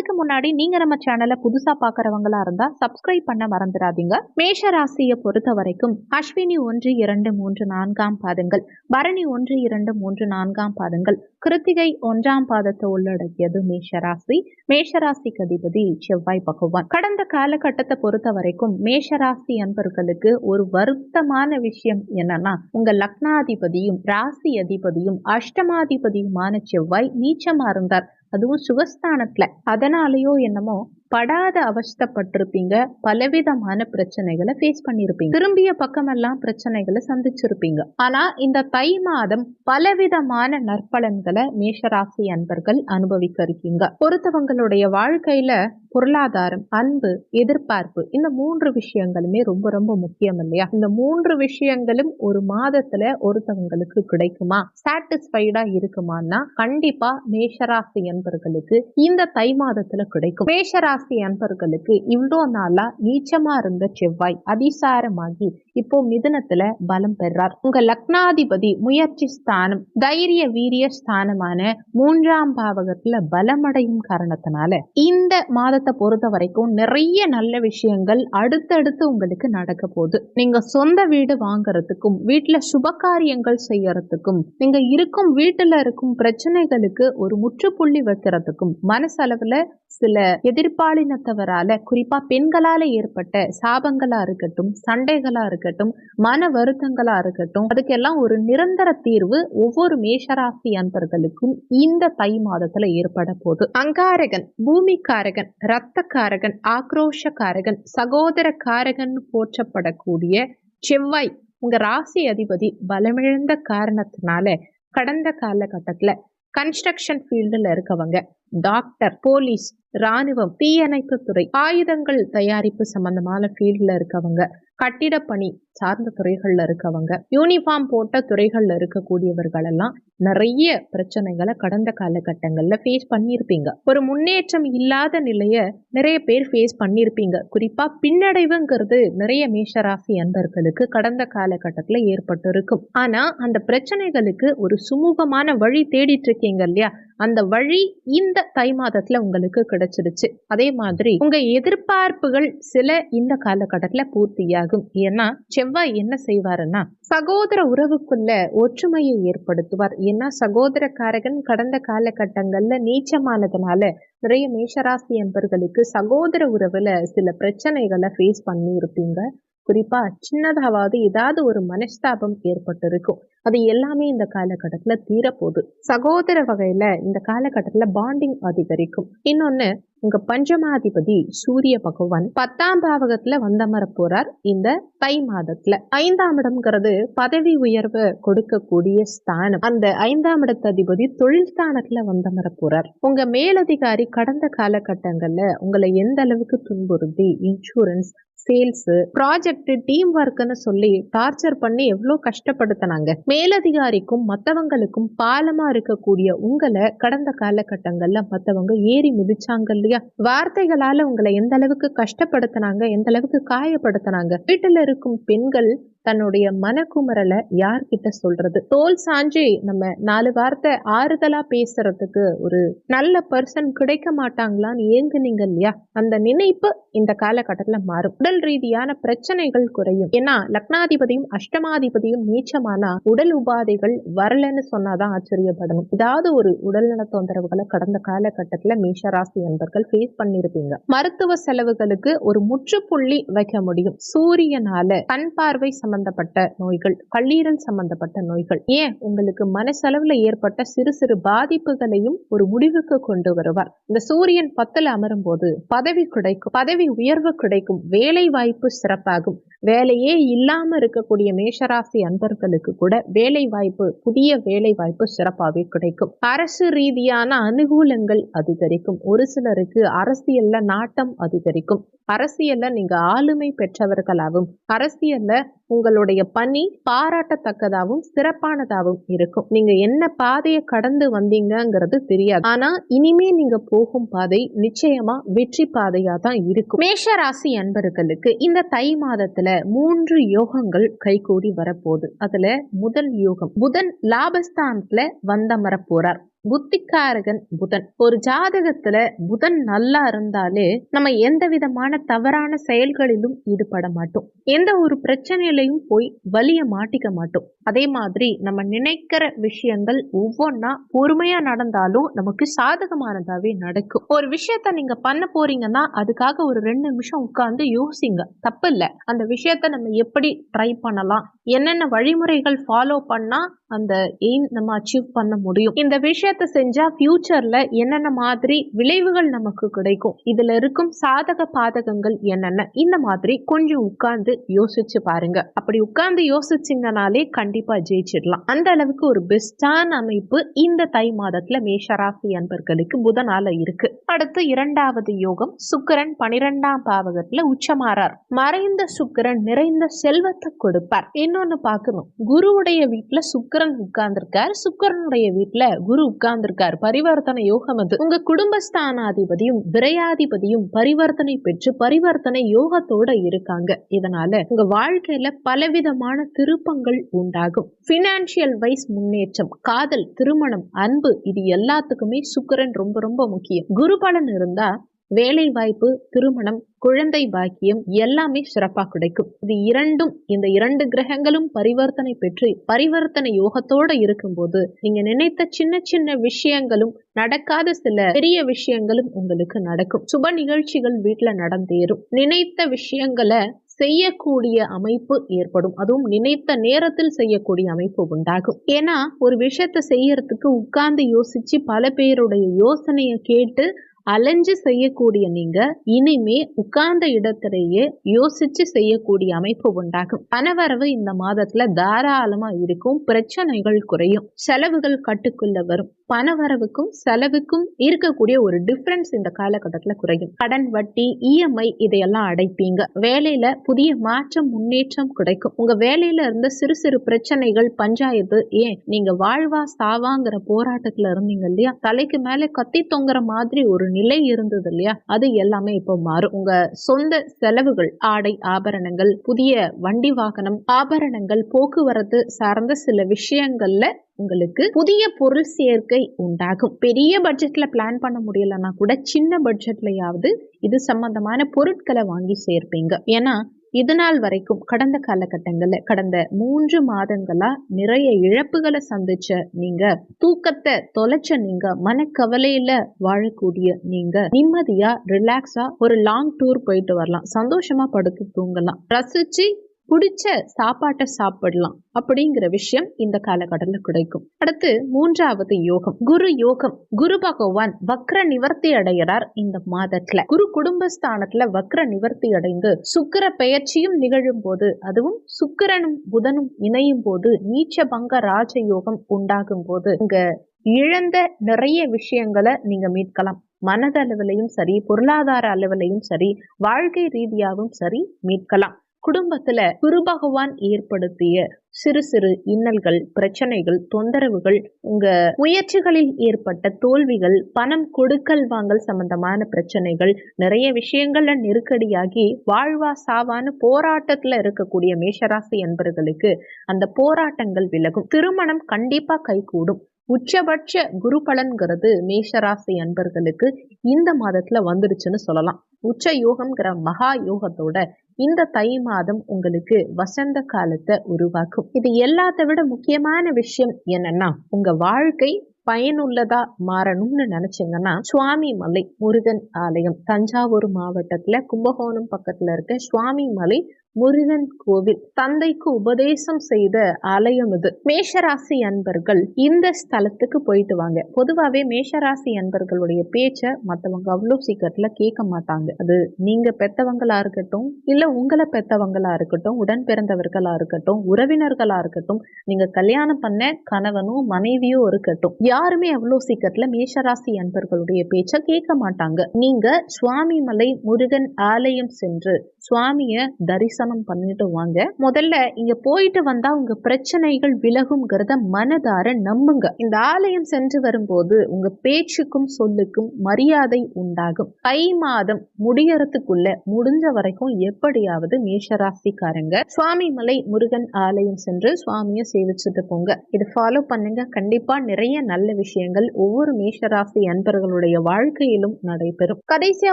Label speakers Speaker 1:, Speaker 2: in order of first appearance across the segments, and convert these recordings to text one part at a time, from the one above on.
Speaker 1: அதுக்கு முன்னாடி நீங்க நம்ம சேனலை புதுசா பாக்குறவங்களா இருந்தா சப்ஸ்கிரைப் பண்ண மறந்துடாதீங்க. மேஷ ராசியை பொறுத்த வரைக்கும் அஸ்வினி ஒன்று இரண்டு மூன்று நான்காம் பாதங்கள். பரணி ஒன்று இரண்டு மூன்று நான்காம் பாதங்கள். கிருத்திகை ஒன்றாம் பாதத்தை உள்ளடக்கியது மேஷராசி. மேஷராசிக்கு அதிபதி செவ்வாய் பகவான். கடந்த காலகட்டத்தை பொறுத்த வரைக்கும் மேஷராசி அன்பர்களுக்கு ஒரு வருத்தமான விஷயம் என்னன்னா உங்க லக்னாதிபதியும் ராசி அதிபதியும் அஷ்டமாதிபதியுமான செவ்வாய் நீச்சமா இருந்தார். அதுவும் சுகஸ்தானத்துல. அதனாலயோ என்னமோ படாத அவஸ்தப்பட்டிருப்பீங்க. பலவிதமான பிரச்சனைகளை ஃபேஸ் பண்ணியிருப்பீங்க திரும்பிய பக்கமெல்லாம் பிரச்சனைகளை சந்திச்சிருப்பீங்க. ஆனா இந்த தை மாதம் பலவிதமான நற்பலன்களை மேஷராசி அன்பர்கள் அனுபவிக்க இருக்கீங்க. பொறுத்தவங்களுடைய வாழ்க்கையில பொருளாதாரம் அன்பு எதிர்பார்ப்பு இந்த மூன்று விஷயங்களுமே ரொம்ப ரொம்ப முக்கியம் இல்லையா? இந்த மூன்று விஷயங்களும் ஒரு மாதத்துல ஒருத்தவங்களுக்கு கிடைக்குமா? சாட்டிஸ்ஃபைடா இருக்குமான்னா கண்டிப்பா மேஷராசி அன்பர்களுக்கு இந்த தை மாதத்துல கிடைக்கும். மேஷராசி அன்பர்களுக்கு இவ்வளோ நாளா நீச்சமா இருந்த செவ்வாய் அதிசாரமாகி இப்போ மிதுனத்துல பலம் பெறார். உங்க லக்னாதிபதி முயற்சி ஸ்தானம் தைரிய வீரிய ஸ்தானமான மூன்றாம் பாவகத்துல பலமடையும் காரணத்தினால இந்த மாத மாதத்தை பொறுத்த வரைக்கும் நிறைய நல்ல விஷயங்கள் அடுத்தடுத்து உங்களுக்கு நடக்க போகுது. நீங்க சொந்த வீடு வாங்குறதுக்கும் வீட்டுல சுப காரியங்கள் செய்யறதுக்கும் நீங்க இருக்கும் வீட்டுல இருக்கும் பிரச்சனைகளுக்கு ஒரு முற்றுப்புள்ளி வைக்கிறதுக்கும் மனசளவுல சில எதிர்பாலினத்தவரால குறிப்பா பெண்களால ஏற்பட்ட சாபங்களா இருக்கட்டும் சண்டைகளா இருக்கட்டும் மன வருத்தங்களா இருக்கட்டும் அதுக்கெல்லாம் ஒரு நிரந்தர தீர்வு ஒவ்வொரு மேஷராசி அன்பர்களுக்கும் இந்த தை மாதத்துல ஏற்பட போகுது. அங்காரகன் பூமிக்காரகன் இரத்தக்காரகன் ஆக்ரோஷக்காரகன் சகோதர காரகன் போற்றப்படக்கூடிய செவ்வாய் உங்க ராசி அதிபதி பலமிழந்த காரணத்தினால கடந்த காலகட்டத்துல கன்ஸ்ட்ரக்ஷன் ஃபீல்டில் இருக்கவங்க டாக்டர் போலீஸ் ராணுவம் தீயணைப்பு துறை ஆயுதங்கள் தயாரிப்பு சம்பந்தமான ஃபீல்டில் இருக்கவங்க கட்டிடப்பணி சார்ந்த துறைகள்ல இருக்கவங்க யூனிஃபார்ம் போட்ட துறைகள்ல இருக்கக்கூடியவர்கள் எல்லாம் நிறைய பிரச்சனைகளை கடந்த காலகட்டங்கள்ல ஃபேஸ் பண்ணியிருப்பீங்க. ஒரு முன்னேற்றம் இல்லாத நிலைய நிறைய பேர் ஃபேஸ் பண்ணியிருப்பீங்க. குறிப்பா பின்னடைவுங்கிறது நிறைய மேஷராசி அன்பர்களுக்கு கடந்த காலகட்டத்துல ஏற்பட்டு இருக்கும் ஆனா அந்த பிரச்சனைகளுக்கு ஒரு சுமூகமான வழி தேடிட்டு இருக்கீங்க இல்லையா? அந்த வழி இந்த தை மாதத்துல உங்களுக்கு கிடைச்சிருச்சு அதே மாதிரி உங்க எதிர்பார்ப்புகள் சில இந்த காலகட்டத்துல பூர்த்தியாகும். ஏன்னா செவ்வாய் என்ன செய்வாருன்னா சகோதர உறவுக்குள்ள ஒற்றுமையை ஏற்படுத்துவார். ஏன்னா சகோதரக்காரகன் கடந்த காலகட்டங்கள்ல நீச்சமானதுனால நிறைய மேஷராசி என்பர்களுக்கு சகோதர உறவுல சில பிரச்சனைகளை ஃபேஸ் பண்ணி இருப்பீங்க குறிப்பா சின்னதாவது ஏதாவது ஒரு மனஸ்தாபம் ஏற்பட்டிருக்கும். அது எல்லாமே இந்த காலகட்டத்துல தீரப்போகுது. சகோதர வகையில இந்த காலகட்டத்துல பாண்டிங் அதிகரிக்கும். இன்னொன்னு உங்க பஞ்சமாதிபதி சூரிய பகவான் பத்தாம் பாவகத்துல வந்தமர போறார் இந்த தை மாதத்துல. ஐந்தாம் இடம்ங்கிறது பதவி உயர்வு கொடுக்கக்கூடிய ஸ்தானம். அந்த ஐந்தாம் இடத்ததிபதி தொழில் ஸ்தானத்துல வந்தமர போறார். உங்க மேலதிகாரி கடந்த காலகட்டங்கள்ல உங்களை எந்த அளவுக்கு துன்புறுத்தி இன்சூரன்ஸ் சேல்ஸு ப்ராஜெக்ட் டீம் ஒர்க்னு சொல்லி டார்ச்சர் பண்ணி எவ்வளோ கஷ்டப்படுத்தினாங்க. மேலதிகாரிக்கும் மற்றவங்களுக்கும் பாலமா இருக்கக்கூடிய உங்களை கடந்த காலகட்டங்கள்ல மற்றவங்க ஏறி மிதிச்சாங்க இல்லையா? வார்த்தைகளால உங்களை எந்த அளவுக்கு கஷ்டப்படுத்தினாங்க எந்த அளவுக்கு காயப்படுத்தினாங்க? வீட்டில் இருக்கும் பெண்கள் தன்னுடைய மனக்குமரலை யார்கிட்ட சொல்றது? தோல் சாஞ்சி நம்ம நாலு வார்த்தை ஆறுதலா பேசுறதுக்கு ஒரு நல்ல பர்சன் கிடைக்க மாட்டாங்களான்னு ஏங்குனீங்க இல்லையா? அந்த நினைப்பு இந்த காலகட்டத்துல மாறும். உடல் ரீதியான பிரச்சனைகள் குறையும். ஏன்னா லக்னாதிபதியும் அஷ்டமாதிபதியும் நீச்சமானா உடல் உபாதைகள் வரலன்னு சொன்னாதான் ஆச்சரியப்படணும். ஏதாவது ஒரு உடல்நல தொந்தரவுகளை கடந்த காலகட்டத்துல மேஷராசி என்பர்கள் ஃபேஸ் பண்ணிருப்பீங்க. மருத்துவ செலவுகளுக்கு ஒரு முற்றுப்புள்ளி வைக்க முடியும். சூரியனால கண் பார்வை சம்பந்தப்பட்ட நோய்கள் கல்லீரல் சம்பந்தப்பட்ட நோய்கள். ஏன்? உங்களுக்கு மனசளவுல ஏற்பட்ட சிறு சிறு பாதிப்புகளையும் ஒரு முடிவுக்கு கொண்டு வருவார். இந்த சூரியன் பத்துல அமரும் போது பதவி கிடைக்கும். பதவி உயர்வு கிடைக்கும். வேலை வாய்ப்பு சிறப்பாகும். வேலையே இல்லாம இருக்கக்கூடிய மேஷராசி அன்பர்களுக்கு கூட வேலை வாய்ப்பு புதிய வேலை வாய்ப்பு சிறப்பாகவே கிடைக்கும். அரசு ரீதியான அனுகூலங்கள் அதிகரிக்கும். ஒரு சிலருக்கு அரசியல்ல நாட்டம் அதிகரிக்கும். அரசியல்ல நீங்க ஆளுமை பெற்றவர்களாகவும் அரசியல்ல உங்களுடைய பணி பாராட்டத்தக்கதாகவும் சிறப்பானதாகவும் இருக்கும். நீங்க என்ன பாதையை கடந்து வந்தீங்கங்கிறது தெரியாது. ஆனா இனிமே நீங்க போகும் பாதை நிச்சயமா வெற்றி பாதையா தான் இருக்கும். மேஷ ராசி அன்பர்களுக்கு இந்த தை மாதத்துல மூன்று யோகங்கள் கைகூடி வரப்போகுது. அதுல முதல் யோகம் புதன் லாபஸ்தானத்துல வந்தமர போறார் புத்திக்காரகன் புதன். ஒரு ஜாதகத்துல புதன் நல்லா இருந்தாலே நம்ம எந்த விதமான தவறான செயல்களிலும் ஈடுபட மாட்டோம். எந்த ஒரு பிரச்சனையிலையும் போய் வலிய மாட்டிக்க மாட்டோம். அதே மாதிரி நம்ம நினைக்கிற விஷயங்கள் ஒவ்வொன்றா பொறுமையா நடந்தாலும் நமக்கு சாதகமானதாவே நடக்கும். ஒரு விஷயத்த நீங்க பண்ண போறீங்கன்னா அதுக்காக ஒரு ரெண்டு நிமிஷம் உட்கார்ந்து யோசிங்க. தப்பு இல்ல. அந்த விஷயத்த நம்ம எப்படி ட்ரை பண்ணலாம்? என்னென்ன வழிமுறைகள் ஃபாலோ பண்ணா அந்த எய்ம் நம்ம அச்சீவ் பண்ண முடியும்? இந்த விஷயத்த செஞ்சா ஃபியூச்சர்ல என்னென்ன மாதிரி விளைவுகள் நமக்கு கிடைக்கும்? இதுல இருக்கும் சாதக பாதகங்கள் என்னென்ன? இந்த மாதிரி கொஞ்சம் உட்கார்ந்து யோசிச்சு பாருங்க. அப்படி உட்கார்ந்து யோசிச்சிங்கனாலே கண்டிப்பா ஜெயிச்சிடலாம். அந்த அளவுக்கு ஒரு பெஸ்டான அமைப்பு இந்த தை மாதத்துல மேஷராசி அன்பர்களுக்கு புதனால இருக்கு. அடுத்து இரண்டாவது யோகம் சுக்கிரன் பனிரெண்டாம் பாவகத்துல உச்சமாறார். மறைந்த சுக்கிரன் நிறைந்த செல்வத்தை கொடுப்பார். இன்னொன்னு பார்க்கணும். குருவுடைய வீட்டுல சுக்கரன் உட்கார்ந்திருக்கார். சுக்கிரனுடைய வீட்டுல குரு உட்கார்ந்திருக்கார். பரிவர்த்தனை யோகம் அது உங்க குடும்பஸ்தானாதிபதியும் விரையாதிபதியும் பரிவர்த்தனை பெற்று பரிவர்த்தனை யோகத்தோட இருக்காங்க. இதனால உங்க வாழ்க்கையில பலவிதமான திருப்பங்கள் உண்டாகும். பினான்சியல் வைஸ் முன்னேற்றம் காதல் திருமணம் அன்பு இது எல்லாத்துக்குமே சுக்கரன் ரொம்ப ரொம்ப முக்கியம். குரு பலன் இருந்தா வேலை வாய்ப்பு திருமணம் குழந்தை பாக்கியம் எல்லாமே சிறப்பா கிடைக்கும். இது இரண்டும் இந்த இரண்டு கிரகங்களும் பரிவர்த்தனை பெற்று பரிவர்த்தனை யோகத்தோட இருக்கும்போது நீங்க நினைத்த சின்ன சின்ன விஷயங்களும் நடக்காத சில பெரிய விஷயங்களும் உங்களுக்கு நடக்கும். சுப நிகழ்ச்சிகள் வீட்டுல நடந்தேறும். நினைத்த விஷயங்களை செய்யக்கூடிய அமைப்பு ஏற்படும். அதுவும் நினைத்த நேரத்தில் செய்யக்கூடிய அமைப்பு உண்டாகும். ஏன்னா ஒரு விஷயத்த செய்யறதுக்கு உட்கார்ந்து யோசிச்சு பல பேருடைய யோசனையை கேட்டு அலைஞ்சு செய்யக்கூடிய நீங்க இனிமே உட்கார்ந்த இடத்திலேயே யோசிச்சு செய்யக்கூடிய அமைப்பு உண்டாகும். பணவரவு இந்த மாதத்துல தாராளமா இருக்கும். பிரச்சனைகள் குறையும். செலவுகள் கட்டுக்குள்ள வரும். பணவரவுக்கும் செலவுக்கும் இருக்கக்கூடிய ஒரு டிஃபரன்ஸ் இந்த காலகட்டத்துல குறையும். கடன் வட்டி இஎம்ஐ இதையெல்லாம் அடைப்பீங்க. வேலையில புதிய மாற்றம் முன்னேற்றம் கிடைக்கும். உங்க வேலையில இருந்த சிறு சிறு பிரச்சனைகள் பஞ்சாயத்து ஏன்? நீங்க வாழ்வா சாவாங்கிற போராட்டத்துல இருந்தீங்க இல்லையா? தலைக்கு மேல கத்தி தொங்குற மாதிரி ஒரு நிலை இருந்தது இல்லையா? அது எல்லாமே இப்போ மாறும். உங்க சொந்த செலவுகள் ஆடை ஆபரணங்கள் புதிய வண்டி வாகனம் ஆபரணங்கள் போக்குவரத்து சார்ந்த சில விஷயங்கள்ல உங்களுக்கு புதிய பொருள் சேர்க்கை உண்டாகும். பெரிய பட்ஜெட்ல பிளான் பண்ண முடியலன்னா கூட சின்ன பட்ஜெட்லயாவது இது சம்பந்தமான பொருட்களை வாங்கி சேர்ப்பீங்க. ஏன்னா இது நாள் வரைக்கும் கடந்த காலகட்டங்கள்ல கடந்த மூன்று மாதங்களா நிறைய இழப்புகளை சந்திச்ச நீங்க தூக்கத்தை தொலைச்ச நீங்க மனக்கவலையில வாழக்கூடிய நீங்க நிம்மதியா ரிலாக்ஸா ஒரு லாங் டூர் போயிட்டு வரலாம். சந்தோஷமா படுத்து தூங்கலாம். ரசிச்சு பிடிச்ச சாப்பாட்டை சாப்பிடலாம் அப்படிங்கிற விஷயம் இந்த காலகட்டத்தில் கிடைக்கும். அடுத்து மூன்றாவது யோகம் குரு யோகம். குரு பகவான் வக்ர நிவர்த்தி அடைகிறார் இந்த மாதத்துல. குரு குடும்பஸ்தானத்துல வக்ர நிவர்த்தி அடைந்து சுக்கிர பெயர்ச்சியும் நிகழும் போது அதுவும் சுக்கிரனும் புதனும் இணையும் போது நீச்ச பங்க ராஜ யோகம் உண்டாகும் போது இங்க இழந்த நிறைய விஷயங்களை நீங்க மீட்கலாம். மனதளவிலையும் சரி பொருளாதார அளவிலையும் சரி வாழ்க்கை ரீதியாகவும் சரி மீட்கலாம். குடும்பத்துல குரு பகவான் ஏற்படுத்திய சிறு சிறு இன்னல்கள் பிரச்சனைகள் தொந்தரவுகள் உங்க முயற்சிகளில் ஏற்பட்ட தோல்விகள் பணம் கொடுக்கல் வாங்கல் சம்பந்தமான பிரச்சனைகள் நிறைய விஷயங்கள்ல நெருக்கடியாகி வாழ்வா சாவான போராட்டத்துல இருக்கக்கூடிய மேஷராசி என்பர்களுக்கு அந்த போராட்டங்கள் விலகும். திருமணம் கண்டிப்பா கைகூடும். உச்சபட்ச குரு பலன்கிறது மேஷராசி அன்பர்களுக்கு இந்த மாதத்துல வந்துருச்சுன்னு சொல்லலாம். உச்ச யோகம்ங்கிற மகா யோகத்தோட இந்த தை மாதம் உங்களுக்கு வசந்த காலத்தை உருவாக்கும். இது எல்லாத்தை விட முக்கியமான விஷயம் என்னன்னா உங்க வாழ்க்கை பயனுள்ளதா மாறணும்னு நினைச்சீங்கன்னா சுவாமி மலை முருகன் ஆலயம் தஞ்சாவூர் மாவட்டத்துல கும்பகோணம் பக்கத்துல இருக்க சுவாமி மலை முருகன் கோவில் தந்தைக்கு உபதேசம் செய்த ஆலயம் இது. மேஷராசி அன்பர்கள் இந்த ஸ்தலத்துக்கு போயிட்டு வாங்க. பொதுவாகவே மேஷராசி அன்பர்களுடைய பேச்சை மற்றவங்க அவ்வளோ சீக்கிரத்தில் கேட்க மாட்டாங்க. அது நீங்கள் பெத்தவங்களா இருக்கட்டும் இல்லை உங்களை பெத்தவங்களா இருக்கட்டும் உடன் பிறந்தவர்களா இருக்கட்டும் உறவினர்களா இருக்கட்டும் நீங்கள் கல்யாணம் பண்ண கணவனும் மனைவியும் இருக்கட்டும் யாருமே அவ்வளோ சீக்கிரத்தில் மேஷராசி அன்பர்களுடைய பேச்சை கேட்க மாட்டாங்க. நீங்கள் சுவாமி மலை முருகன் ஆலயம் சென்று சுவாமியை தரிசனம் பண்ணிட்டு வாங்க. முதல்ல இங்க போயிட்டு வந்தா உங்க பிரச்சனைகள் விலகுங்கிறத மனதார நம்புங்க. இந்த ஆலயம் சென்று வரும்போது உங்க பேச்சுக்கும் சொல்லுக்கும் மரியாதை உண்டாகும். கை மாதம் முடியறதுக்குள்ள முடிஞ்ச வரைக்கும் எப்படியாவது மேஷராசிக்காரங்க சுவாமி மலை முருகன் ஆலயம் சென்று சுவாமியை சேவிச்சுட்டு போங்க. இது ஃபாலோ பண்ணுங்க. கண்டிப்பா நிறைய நல்ல விஷயங்கள் ஒவ்வொரு மேஷராசி அன்பர்களுடைய வாழ்க்கையிலும் நடைபெறும். கடைசியா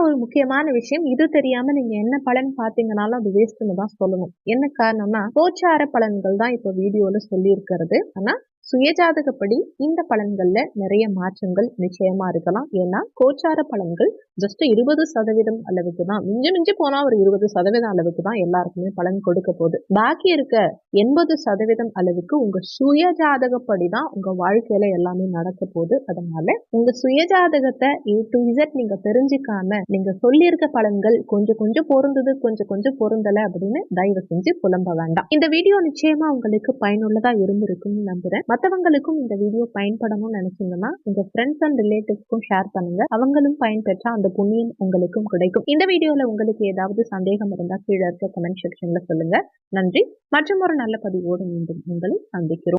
Speaker 1: ஒரு முக்கியமான விஷயம் இது தெரியாம நீங்க என்ன பலன் பாத்தீங்கன்னாலும் அது வேஸ்ட் தான் சொல்லணும். என்ன காரணம்னா கோச்சார பலன்கள் தான் இப்போ வீடியோல சொல்லி இருக்கிறது ஆனா சுயஜாதகப்படி இந்த பலன்கள்ல நிறைய மாற்றங்கள் நிச்சயமா இருக்கலாம். ஏன்னா கோச்சார பலன்கள் ஜஸ்ட் இருபது சதவீதம் அளவுக்கு தான் மிஞ்சி மிஞ்சி போனா ஒரு இருபது சதவீதம் அளவுக்கு தான் எல்லாருக்குமே பலன் கொடுக்க போகுது. பாக்கி இருக்க எண்பது சதவீதம் அளவுக்கு உங்க சுயஜாதகப்படி தான் உங்க வாழ்க்கையில எல்லாமே நடக்க போகுது. அதனால உங்க சுயஜாதகத்தை ஏ டு இசட் நீங்க தெரிஞ்சுக்காம நீங்க சொல்லியிருக்க பலன்கள் கொஞ்சம் கொஞ்சம் பொருந்தது கொஞ்சம் கொஞ்சம் பொருந்தல அப்படின்னு தயவு செஞ்சு புலம்ப வேண்டாம். இந்த வீடியோ நிச்சயமா உங்களுக்கு பயனுள்ளதா இருந்திருக்கும்னு நம்புறேன். மற்றவங்களுக்கும் இந்த வீடியோ பயன்படணும்னு நினைச்சீங்கன்னா உங்க ஃப்ரெண்ட்ஸ் அண்ட் ரிலேட்டிவ்ஸ்க்கும் ஷேர் பண்ணுங்க. அவங்களும் பயன்பெற்ற அந்த புண்ணியம் உங்களுக்கும் கிடைக்கும். இந்த வீடியோல உங்களுக்கு ஏதாவது சந்தேகம் இருந்தா கீழே இருக்க கமெண்ட் செக்ஷன்ல சொல்லுங்க. நன்றி. மற்றும் ஒரு நல்ல பதிவோடு மீண்டும் உங்களை சந்திக்கிறோம்.